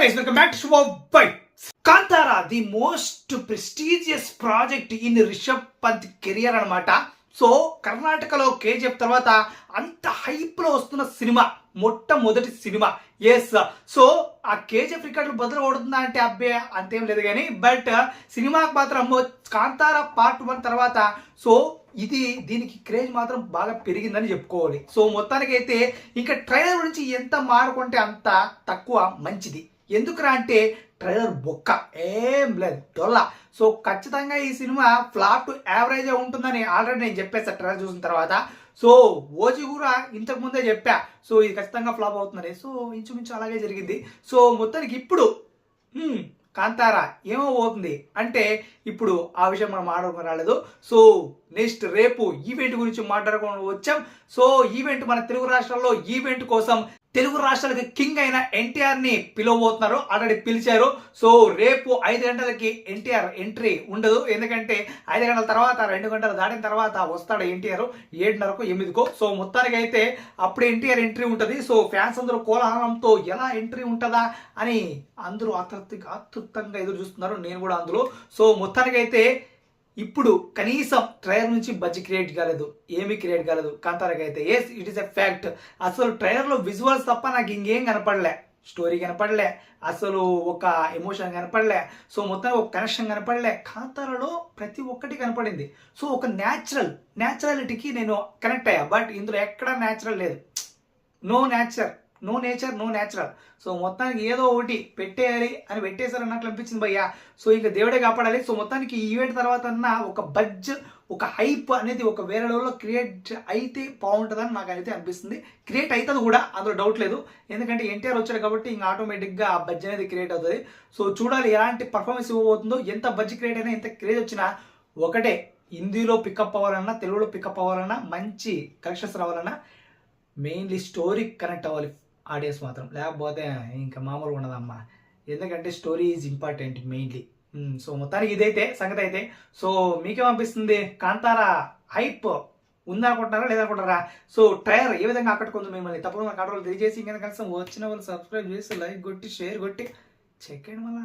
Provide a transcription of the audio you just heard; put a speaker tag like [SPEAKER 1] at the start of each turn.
[SPEAKER 1] Guys welcome back to by Kantara the most prestigious project in Rishab Pant career అనమాట so కర్ణాటకలో KGF తర్వాత అంత హైప్లో వస్తున్న సినిమా మొట్టమొదటి సినిమా. ఎస్ సో ఆ కేజీఎఫ్ రికార్డులు బదులు కొడుతుందా అంటే అబ్బే అంతేం లేదు కానీ బట్ సినిమాకి మాత్రం కాంతారా పార్ట్ వన్ తర్వాత సో ఇది దీనికి క్రేజ్ మాత్రం బాగా పెరిగిందని చెప్పుకోవాలి. సో మొత్తానికి అయితే ఇంకా ట్రైలర్ గురించి ఎంత మారుకుంటే అంత తక్కువ మంచిది. ఎందుకురా అంటే ట్రైలర్ బొక్క. ఏం లేదు డొల్ల సో ఖచ్చితంగా ఈ సినిమా ఫ్లాప్ టు యావరేజ్ ఉంటుందని ఆల్రెడీ నేను చెప్పేసా ట్రైలర్ చూసిన తర్వాత. సో ఓజీ కూడా ఇంతకు ముందే చెప్పా. సో ఇది ఖచ్చితంగా ఫ్లాప్ అవుతుందని. సో ఇంచుమించు అలాగే జరిగింది. సో మొత్తానికి ఇప్పుడు కాంతారా ఏమో పోతుంది? అంటే ఇప్పుడు ఆ విషయం మనం మాట్లాడుకుని రాలేదు. సో నెక్స్ట్ రేపు ఈవెంట్ గురించి మాట్లాడుకుని వచ్చాం. సో ఈవెంట్ మన తెలుగు రాష్ట్రాల్లో ఈవెంట్ కోసం తెలుగు రాష్ట్రాలకు కింగ్ అయిన ఎన్టీఆర్ని పిలవబోతున్నారు. ఆల్రెడీ పిలిచారు. సో రేపు ఐదు గంటలకి ఎన్టీఆర్ ఎంట్రీ ఉండదు. ఎందుకంటే ఐదు గంటల తర్వాత రెండు గంటలు దాటిన తర్వాత వస్తాడు ఎన్టీఆర్ ఏడున్నరకు ఎనిమిదికో. సో మొత్తానికి అయితే అప్పుడు ఎన్టీఆర్ ఎంట్రీ ఉంటుంది. సో ఫ్యాన్స్ అందరూ కోలాహలంతో ఎలా ఎంట్రీ ఉంటుందా అని అందరూ ఆతృత ఆతృతంగా ఎదురు చూస్తున్నారు నేను కూడా అందులో. సో మొత్తానికి అయితే ఇప్పుడు కనీసం ట్రైలర్ నుంచి బజ్ క్రియేట్ కాలేదు ఏమీ క్రియేట్ కాలేదు. కాంతారాకి అయితే yes it is a fact అసలు ట్రైలర్లో విజువల్స్ తప్ప నాకు ఇంకేం కనపడలే. స్టోరీ కనపడలే. అసలు ఒక ఎమోషన్ కనపడలే. సో మొత్తం ఒక కనెక్షన్ కనపడలే. కాంతారలో ప్రతి ఒక్కటి కనపడింది. సో ఒక న్యాచురల్ న్యాచురాలిటీకి నేను కనెక్ట్ అయ్యా. బట్ ఇందులో ఎక్కడా న్యాచురల్ లేదు. No natural no nature no natural so మొత్తానికి ఏదో ఒకటి పెట్టేయాలి అని పెట్టేశారు అన్నట్లు అనిపించింది భయ్యా. సో ఇంకా దేవుడే కాపాడాలి. సో మొత్తానికి ఈ ఈవెంట్ తర్వాత అన్న ఒక బడ్జ్ ఒక హైప్ అనేది ఒక వేరే లెవెల్లో క్రియేట్ అయితే బాగుంటుందని నాకు అయితే అనిపిస్తుంది. క్రియేట్ అవుతుంది కూడా అందులో డౌట్ లేదు. ఎందుకంటే ఎన్టీఆర్ వచ్చాడు కాబట్టి ఇంకా ఆటోమేటిక్గా ఆ బడ్జ్ అనేది క్రియేట్ అవుతుంది. సో చూడాలి ఎలాంటి పర్ఫార్మెన్స్ ఇవ్వబోతుందో ఎంత బడ్జ్ క్రియేట్ అయినా ఎంత క్రేజ్ వచ్చినా ఒకటే హిందీలో పికప్ అవ్వాలన్నా తెలుగులో పికప్ అవ్వాలన్నా మంచి కలెక్షన్స్ రావాలన్నా మెయిన్లీ స్టోరీ కనెక్ట్ అవ్వాలి. ఆడియన్స్ మాత్రం. లేకపోతే ఇంకా మామూలుగా ఉండదమ్మా. ఎందుకంటే story is important mainly. So మొత్తానికి ఇదైతే సంగతి అయితే సో మీకేమనిపిస్తుంది కాంతారా హైప్ ఉందనుకుంటున్నారా లేదనుకుంటారా సో ట్రైలర్ ఏ విధంగా ఆకట్టుకుంది మిమ్మల్ని తప్పకుండా కంట్రోల్ తెలియజేసి ఇంకా కనీసం వచ్చిన వాళ్ళు సబ్స్క్రైబ్ చేసి లైక్ కొట్టి షేర్ కొట్టి చెక్ మళ్ళీ.